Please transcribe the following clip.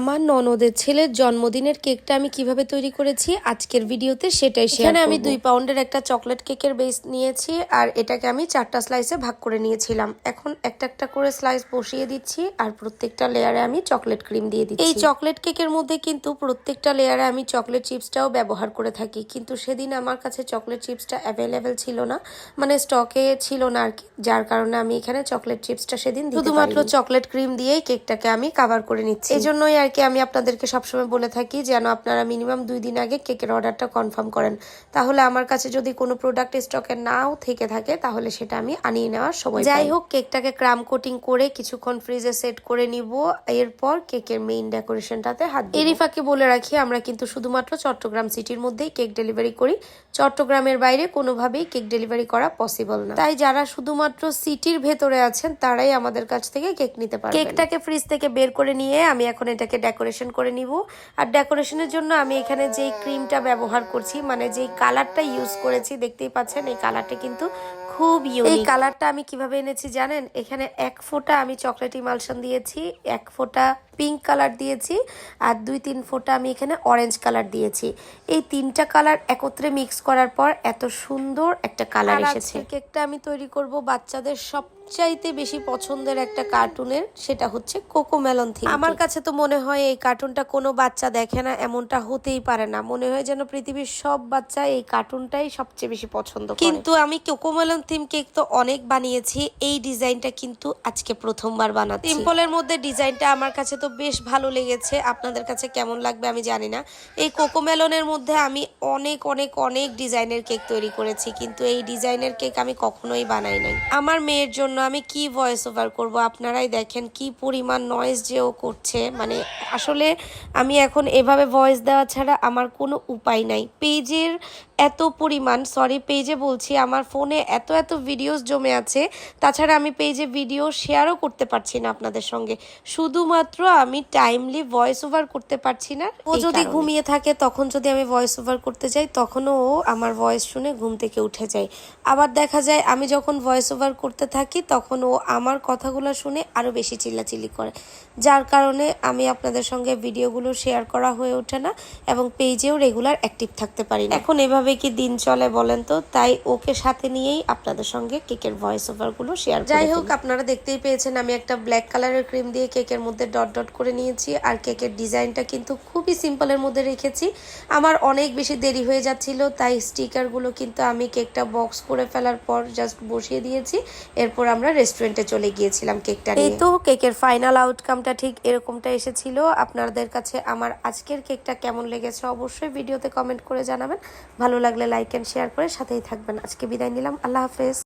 আমার ননদের ছেলের জন্মদিনের কেকটা আমি কীভাবে তৈরি করেছি আজকের ভিডিওতে সেটাই সেখানে আমি দুই পাউন্ডের একটা চকলেট কেকের বেস নিয়েছি আর এটাকে আমি চারটা স্লাইসে ভাগ করে নিয়েছিলাম। এখন একটা একটা করে স্লাইস বসিয়ে দিচ্ছি আর প্রত্যেকটা লেয়ারে আমি চকলেট ক্রিম দিয়ে দিচ্ছি। এই চকলেট কেকের মধ্যে কিন্তু প্রত্যেকটা লেয়ারে আমি চকলেট চিপসটাও ব্যবহার করে থাকি। কিন্তু সেদিন আমার কাছে চকলেট চিপসটা অ্যাভেলেবেল ছিল না মানে স্টকে ছিল না আর কি। যার কারণে আমি এখানে চকলেট চিপসটা সেদিন শুধুমাত্র চকলেট ক্রিম দিয়েই কেকটাকে আমি কাভার করে নিচ্ছি। এই জন্যই আর কি আমি আপনাদেরকে সবসময় বলে থাকি যেন আপনারা মিনিমাম দুই দিন আগে কেকের অর্ডারটা কনফার্ম করেন। তাহলে আমার কাছে যদি কোনো প্রোডাক্ট স্টকে নাও থেকে থাকে তাহলে সেটা আমি আনিয়ে নেওয়ার সময় যাই হোক কেকটাকে ক্রাম কোটিং করে কিছুক্ষণ ফ্রিজে সেট করে নিব। এরপর কেকের মেইন ডেকোরেশনটাতে হাত দিব। এরই ফাঁকে বলে রাখি আমরা কিন্তু শুধুমাত্র চট্টগ্রাম সিটির মধ্যেই কেক ডেলিভারি করি। চট্টগ্রামের বাইরে কোনোভাবেই কেক ডেলিভারি করা পসিবল না। তাই যারা শুধুমাত্র সিটির ভেতরে আছেন তারাই আমাদের কাছ থেকে কেক নিতে পারবেন। কেকটাকে ফ্রিজ থেকে বের করে নিয়ে আমি এখন এটাকে ডেকোরেশন করে নিব। আর ডেকোরেশনের জন্য আমি এখানে যেই ক্রিমটা ব্যবহার করছি মানে যেই কালারটা ইউজ করেছি দেখতেই পাচ্ছেন এই কালারটা কিন্তু খুব ইউনিক এই কালারটা আমি কীভাবে এনেছি জানেন? এখানে এক ফোঁটা আমি চকলেট ইমালশন দিয়েছি এক ফোঁটা পিঙ্ক কালার দিয়েছি আর দুই তিন ফোঁটা আমি এখানে অরেঞ্জ কালার দিয়েছি। এই তিনটা কালার একত্রে মিক্স করার পর এত সুন্দর একটা কালার এসেছে। কেকটা আমি তৈরি করব বাচ্চাদের সবচাইতে বেশি পছন্দের একটা কার্টুনের সেটা হচ্ছে কোকো মেলন থিম আমার কাছে তো মনে হয় এই কার্টুনটা কোনো বাচ্চা দেখে না, এমনটা হতেই পারে না। মনে হয় যেন পৃথিবীর সব বাচ্চা এই কার্টুনটাই সবচেয়ে বেশি পছন্দ কিন্তু আমি কোকো মেলন থিম কেক তো অনেক বানিয়েছি, এই ডিজাইনটা কিন্তু আজকে প্রথমবার বানাচ্ছি। সিম্পলের মধ্যে ডিজাইনটা আমার কাছে তো বেশ ভালো লেগেছে। আপনাদের কাছে কেমন লাগবে আমি জানি না। এই কোকো মেলনের মধ্যে আমি অনেক অনেক অনেক ডিজাইনের কেক তৈরি করেছি, কিন্তু এই ডিজাইনের কেক আমি কখনোই বানাই নাই। আমার মেয়ের জন্য আমি কি ভয়েস ওভার করব? আপনারাই দেখেন কি পরিমাণ নয়েজ যে ও করছে। মানে আসলে আমি এখন এভাবে ভয়েস দেওয়া ছাড়া আমার কোনো উপায় নাই। পেজের এত পরিমাণ সরি পেজে বলছি আমার ফোনে এত এত ভিডিওস জমে আছে তাছাড়া আমি পেজে ভিডিও শেয়ারও করতে পারছি না আপনাদের সঙ্গে। শুধুমাত্র আমি টাইমলি ভয়েস ওভার করতে পারছি না। ও যদি ঘুমিয়ে থাকে তখন যদি আমি ভয়েস ওভার করতে যাই তখনও ও আমার ভয়েস শুনে ঘুম থেকে উঠে যায়। আবার দেখা যায় আমি যখন ভয়েস ওভার করতে থাকি তখন ও আমার কথাগুলো শুনে আরও বেশি চিল্লাচিল্লি করে। যার কারণে আমি আপনাদের সঙ্গে ভিডিওগুলো শেয়ার করা হয়ে ওঠে না এবং পেজেও রেগুলার অ্যাক্টিভ থাকতে পারি না। এখন এভাবে কি দিন চলে বলেন তো? তাই ওকে সাথে নিয়েই আপনাদের সঙ্গে কেকের ভয়েস ওভারগুলো শেয়ার যাই হোক আপনারা দেখতেই পেয়েছেন আমি একটা ব্ল্যাক কালারের ক্রিম দিয়ে কেকের মধ্যে ডট ডট করে নিয়েছি আর কেকের ডিজাইনটা কিন্তু খুবই সিম্পলের মধ্যে রেখেছি। আমার অনেক বেশি দেরি হয়ে যাচ্ছিল তাই স্টিকারগুলো কিন্তু আমি কেকটা বক্স করে ফেলার পর জাস্ট বসিয়ে দিয়েছি। এরপর আমরা রেস্টুরেন্টে চলে গিয়েছিলাম কেকটা এই তো কেকের ফাইনাল আউটকামটা ঠিক এরকমটা এসেছিল। আপনাদের কাছে আমার আজকের কেকটা কেমন লেগেছে অবশ্যই ভিডিওতে কমেন্ট করে জানাবেন। ভালো লাগলে লাইক অ্যান্ড শেয়ার করে সাথেই থাকবেন। আজকে বিদায় নিলাম। আল্লাহ হাফেজ।